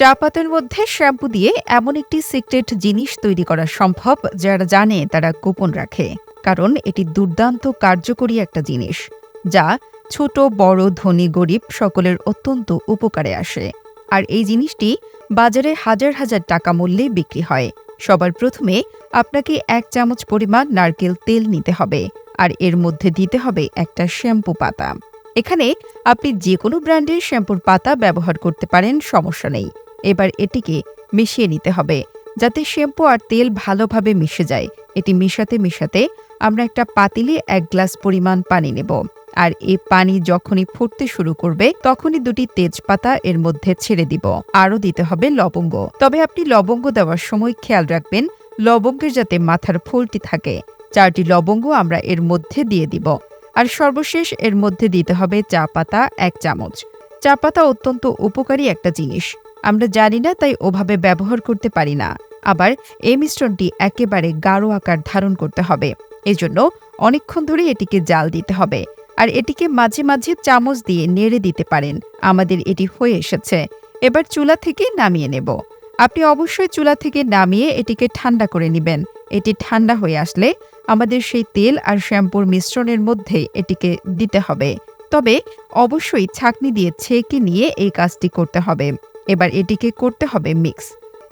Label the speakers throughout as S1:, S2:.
S1: চা পাতার মধ্যে শ্যাম্পু দিয়ে এমন একটি সিক্রেট জিনিস তৈরি করা সম্ভব, যারা জানে তারা গোপন রাখে। কারণ এটি দুর্দান্ত কার্যকরী একটা জিনিস, যা ছোট, বড়, ধনী, গরিব সকলের অত্যন্ত উপকারে আসে। আর এই জিনিসটি বাজারে হাজার হাজার টাকা মূল্যে বিক্রি হয়। সবার প্রথমে আপনাকে এক চামচ পরিমাণ নারকেল তেল নিতে হবে, আর এর মধ্যে দিতে হবে একটা শ্যাম্পু পাতা। এখানে আপনি যে কোনো ব্র্যান্ডের শ্যাম্পুর পাতা ব্যবহার করতে পারেন, সমস্যা নেই। এবার এটিকে মিশিয়ে নিতে হবে, যাতে শ্যাম্পু আর তেল ভালোভাবে মিশে যায়। এটি মিশাতে মিশাতে আমরা একটা পাতিলে এক গ্লাস পরিমাণ পানি নেব আর এই পানি যখনই ফুটতে শুরু করবে, তখনই দুটি তেজপাতা এর মধ্যে ছেড়ে দিব। আরও দিতে হবে লবঙ্গ। তবে আপনি লবঙ্গ দেওয়ার সময় খেয়াল রাখবেন, লবঙ্গের যাতে মাথার ফুলটি থাকে, চারটি লবঙ্গ আমরা এর মধ্যে দিয়ে দিব। আর সর্বশেষ এর মধ্যে দিতে হবে চা পাতা এক চামচ। চা পাতা অত্যন্ত উপকারী একটা জিনিস। আমরা জানি না, তাই ওভাবে ব্যবহার করতে পারি না। আবার এই মিশ্রণটি একেবারে গাঢ় আকার ধারণ করতে হবে। এজন্য অনেকক্ষণ ধরে এটিকে জাল দিতে হবে। আর এটিকে মাঝে মাঝে চামচ দিয়ে নেড়ে দিতে পারেন। আমাদের এটি হয়ে এসেছে। এবার চুলা থেকে নামিয়ে নেব। আপনি অবশ্যই চুলা থেকে নামিয়ে এটিকে ঠান্ডা করে নেবেন। এটি ঠান্ডা হয়ে আসলে আমাদের সেই তেল আর শ্যাম্পুর মিশ্রণের মধ্যে এটিকে দিতে হবে। তবে অবশ্যই ছাকনি দিয়ে ছেঁকে নিয়ে এই কাজটি করতে হবে। এবার এটিকে করতে হবে মিক্স।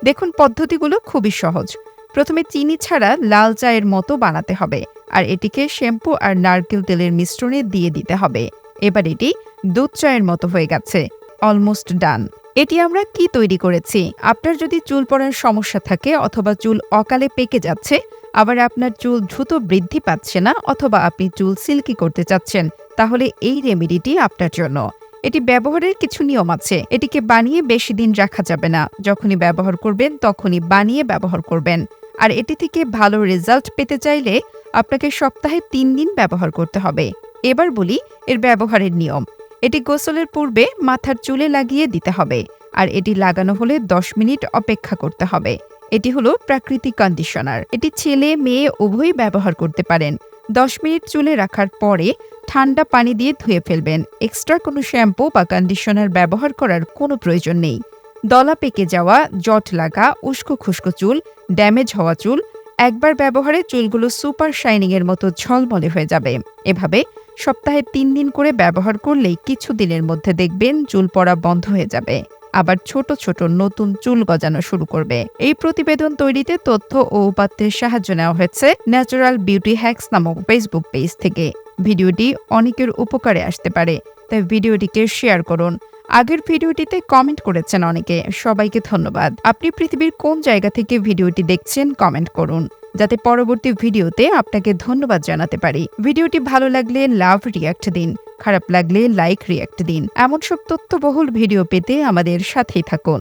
S1: দেখুন, পদ্ধতিগুলো খুবই সহজ। প্রথমে চিনি ছাড়া লাল চায়ের মতো বানাতে হবে আর এটিকে শ্যাম্পু আর নারকেল তেলের মিশ্রণে দিয়ে দিতে হবে। এবার এটি দুধ চায়ের মতো হয়ে গেছে। অলমোস্ট ডান এটি আমরা কি তৈরি করেছি? আপনার যদি চুল পড়ার সমস্যা থাকে অথবা চুল অকালে পেকে যাচ্ছে, আবার আপনার চুল দ্রুত বৃদ্ধি পাচ্ছে না অথবা আপনি চুল সিল্কি করতে চাচ্ছেন, তাহলে এই রেমেডিটি আপনার জন্য। এটি ব্যবহারের কিছু নিয়ম আছে। এটিকে বানিয়ে বেশি দিন রাখা যাবে না। যখনই ব্যবহার করবেন, তখনই বানিয়ে ব্যবহার করবেন। আর এটি থেকে ভালো রেজাল্ট পেতে চাইলে আপনাকে সপ্তাহে তিন দিন ব্যবহার করতে হবে। এবার বলি এর ব্যবহারের নিয়ম। এটি গোসলের পূর্বে মাথার চুলে লাগিয়ে দিতে হবে। আর এটি লাগানো হলে দশ মিনিট অপেক্ষা করতে হবে। এটি হলো প্রাকৃতিক কন্ডিশনার। এটি ছেলে, মেয়ে উভয়ই ব্যবহার করতে পারেন। দশ মিনিট চুলে রাখার পরে ঠান্ডা পানি দিয়ে ধুয়ে ফেলবেন। এক্সট্রা কোনো শ্যাম্পু বা কন্ডিশনার ব্যবহার করার কোনো প্রয়োজন নেই। দলা পেকে যাওয়া, জট লাগা, উস্কো খুস্কো চুল, ড্যামেজ হওয়া চুল, একবার ব্যবহারে চুলগুলো সুপার শাইনিং এর মতো ঝলমলে হয়ে যাবে। এভাবে সপ্তাহে তিন দিন করে ব্যবহার করলেই কিছু দিনের মধ্যে দেখবেন চুল পড়া বন্ধ হয়ে যাবে। আবার ছোট ছোট নতুন চুল গজানো শুরু করবে। এই প্রতিবেদন তৈরিতে তথ্য ও উপাত্তের সাহায্য নেওয়া হয়েছে ন্যাচারাল বিউটি হ্যাক্স নামক ফেসবুক পেজ থেকে। ভিডিওটি অনেকের উপকারে আসতে পারে, তাই ভিডিওটিকে শেয়ার করুন। আগের ভিডিওটিতে কমেন্ট করেছেন অনেকে, সবাইকে ধন্যবাদ। আপনি পৃথিবীর কোন জায়গা থেকে ভিডিওটি দেখছেন কমেন্ট করুন, যাতে পরবর্তী ভিডিওতে আপনাকে ধন্যবাদ জানাতে পারি। ভিডিওটি ভালো লাগলে লাভ রিয়াক্ট দিন, খারাপ লাগলে লাইক রিয়াক্ট দিন। এমন সব তথ্যবহুল ভিডিও পেতে আমাদের সাথেই থাকুন।